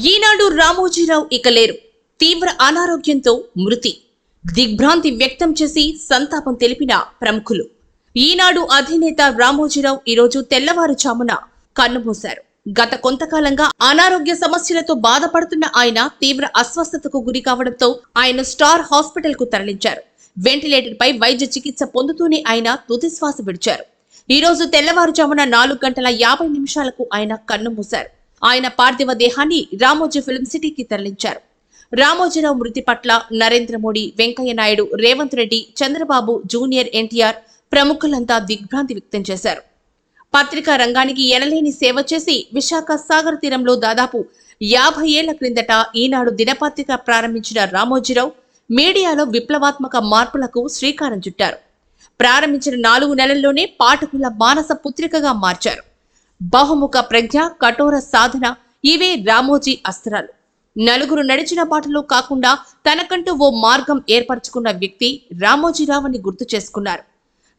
ఈనాడు రామోజీరావు ఇక లేరు. తీవ్ర అనారోగ్యంతో మృతి. దిగ్భ్రాంతి వ్యక్తం చేసి సంతాపం తెలిపిన ప్రముఖులు. ఈనాడు అధినేత రామోజీరావు ఈరోజు తెల్లవారుజామున కన్నుమూశారు. గత కొంతకాలంగా అనారోగ్య సమస్యలతో బాధపడుతున్న ఆయన తీవ్ర అస్వస్థతకు గురి కావడంతో ఆయన స్టార్ హాస్పిటల్కు తరలించారు. వెంటిలేటర్ పై వైద్య చికిత్స పొందుతూనే ఆయన తుదిశ్వాస విడిచారు. ఈ రోజు తెల్లవారుజామున నాలుగు గంటల యాభై నిమిషాలకు ఆయన కన్నుమూశారు. ఆయన పార్థివ దేహాన్ని రామోజీ ఫిల్మ్ సిటీకి తరలించారు. రామోజీరావు మృతి పట్ల నరేంద్ర మోడీ వెంకయ్య నాయుడు రేవంత్ రెడ్డి చంద్రబాబు జూనియర్ ఎన్టీఆర్ ప్రముఖులంతా దిగ్భ్రాంతి వ్యక్తం చేశారు. పత్రికా రంగానికి ఎనలేని సేవ చేసి విశాఖ సాగర్ తీరంలో దాదాపు యాభై ఏళ్ళ క్రిందట ఈనాడు దినపత్రిక ప్రారంభించిన రామోజీరావు మీడియాలో విప్లవాత్మక మార్పులకు శ్రీకారం చుట్టారు. ప్రారంభించిన నాలుగు నెలల్లోనే పాఠకుల మానస పుత్రికగా మార్చారు. బహుముఖ ప్రజ్ఞ కఠోర సాధన ఇవే రామోజీ అస్త్రాలు. నలుగురు నడిచిన బాటలో కాకుండా తనకంటూ ఓ మార్గం ఏర్పరచుకున్న వ్యక్తి రామోజీరావుని గుర్తు చేసుకున్నారు.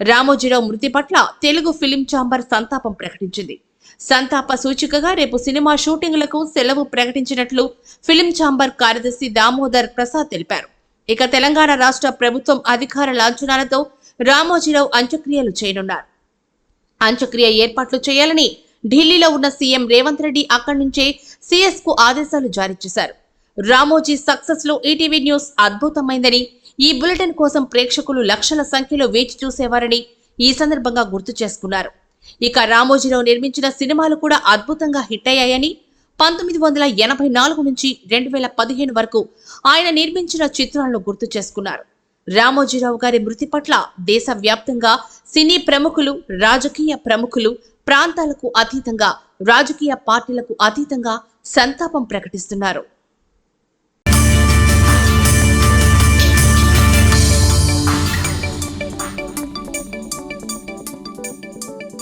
రామోజీరావు మృతి పట్ల తెలుగు ఫిలిం ఛాంబర్ సంతాపం ప్రకటించింది. సంతాప సూచికగా రేపు సినిమా షూటింగ్లకు సెలవు ప్రకటించినట్లు ఫిలిం ఛాంబర్ కార్యదర్శి దామోదర్ ప్రసాద్ తెలిపారు. ఇక తెలంగాణ రాష్ట్ర ప్రభుత్వం అధికార లాంఛనాలతో రామోజీరావు అంత్యక్రియలు చేయనున్నారు. అంత్యక్రియ ఏర్పాట్లు చేయాలని ఢిల్లీలో ఉన్న సీఎం రేవంత్ రెడ్డి అక్కడి నుంచే సీఎస్కు ఆదేశాలు జారీ చేశారు. రామోజీ సక్సెస్లో ఈటీవీ న్యూస్ అద్భుతమైందని ఈ బులెటిన్ కోసం ప్రేక్షకులు లక్షల సంఖ్యలో వేచి చూసేవారని ఈ సందర్భంగా గుర్తు చేసుకున్నారు. ఇక రామోజీలో నిర్మించిన సినిమాలు కూడా అద్భుతంగా హిట్ అయ్యాయని పంతొమ్మిది వందల ఎనభై నాలుగు నుంచి రెండు వేల పదిహేను వరకు ఆయన నిర్మించిన చిత్రాలను గుర్తు చేసుకున్నారు. రామోజీరావు గారి మృతి పట్ల దేశవ్యాప్తంగా సినీ ప్రముఖులు రాజకీయ ప్రముఖులు ప్రాంతాలకు అతీతంగా రాజకీయ పార్టీలకు అతీతంగా సంతాపం ప్రకటిస్తున్నారు.